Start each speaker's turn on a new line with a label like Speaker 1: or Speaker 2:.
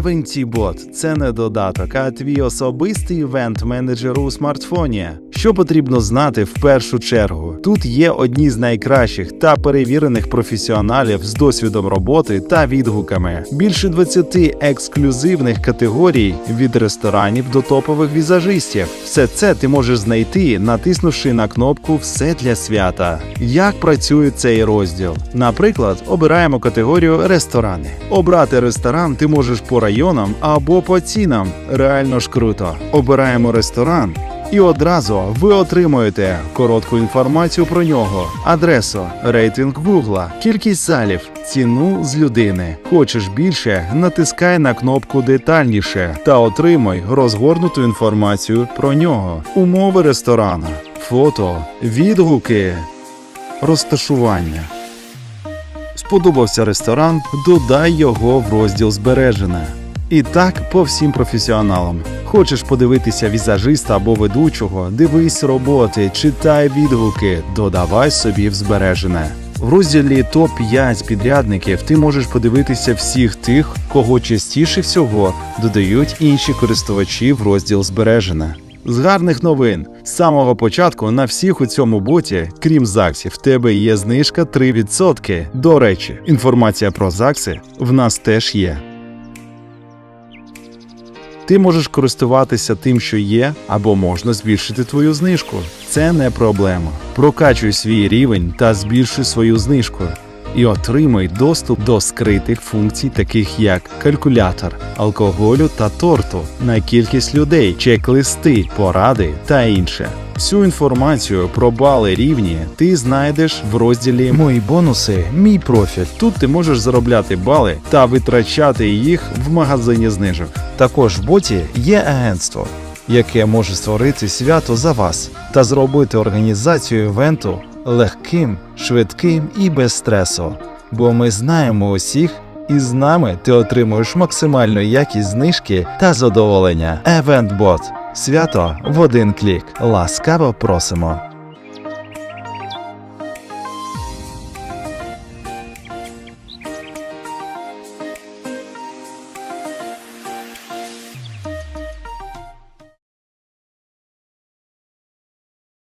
Speaker 1: EventBot – це не додаток, а твій особистий івент-менеджер у смартфоні. Що потрібно знати в першу чергу? Тут є одні з найкращих та перевірених професіоналів з досвідом роботи та відгуками. Більше 20 ексклюзивних категорій від ресторанів до топових візажистів. Все це ти можеш знайти, натиснувши на кнопку Все для свята. Як працює цей розділ? Наприклад, обираємо категорію ресторани. Обрати ресторан ти можеш по районам або по цінам. Реально ж круто. Обираємо ресторан. І одразу ви отримуєте коротку інформацію про нього, адресу, рейтинг Гугла, кількість залів, ціну з людини. Хочеш більше? Натискай на кнопку детальніше та отримай розгорнуту інформацію про нього, умови ресторану, фото, відгуки, розташування. Сподобався ресторан, додай його в розділ збережене. І так по всім професіоналам. Хочеш подивитися візажиста або ведучого, дивись роботи, читай відгуки, додавай собі в збережене. В розділі топ 5 підрядників ти можеш подивитися всіх тих, кого частіше всього додають інші користувачі в розділ збережене. З гарних новин з самого початку на всіх у цьому боті, крім ЗАГСів, в тебе є знижка 3%. До речі, інформація про ЗАГСи в нас теж є. Ти можеш користуватися тим, що є, або можна збільшити твою знижку. Це не проблема. Прокачуй свій рівень та збільшуй свою знижку. І отримай доступ до скритих функцій, таких як калькулятор, алкоголю та торту, на кількість людей, чек-листи, поради та інше. Всю інформацію про бали рівні ти знайдеш в розділі Мої бонуси, мій профіль. Тут ти можеш заробляти бали та витрачати їх в магазині знижок. Також в боті є агентство, яке може створити свято за вас та зробити організацію івенту легким, швидким і без стресу. Бо ми знаємо усіх, і з нами ти отримуєш максимальну якість знижки та задоволення. EventBot. Свято в один клік. Ласкаво просимо.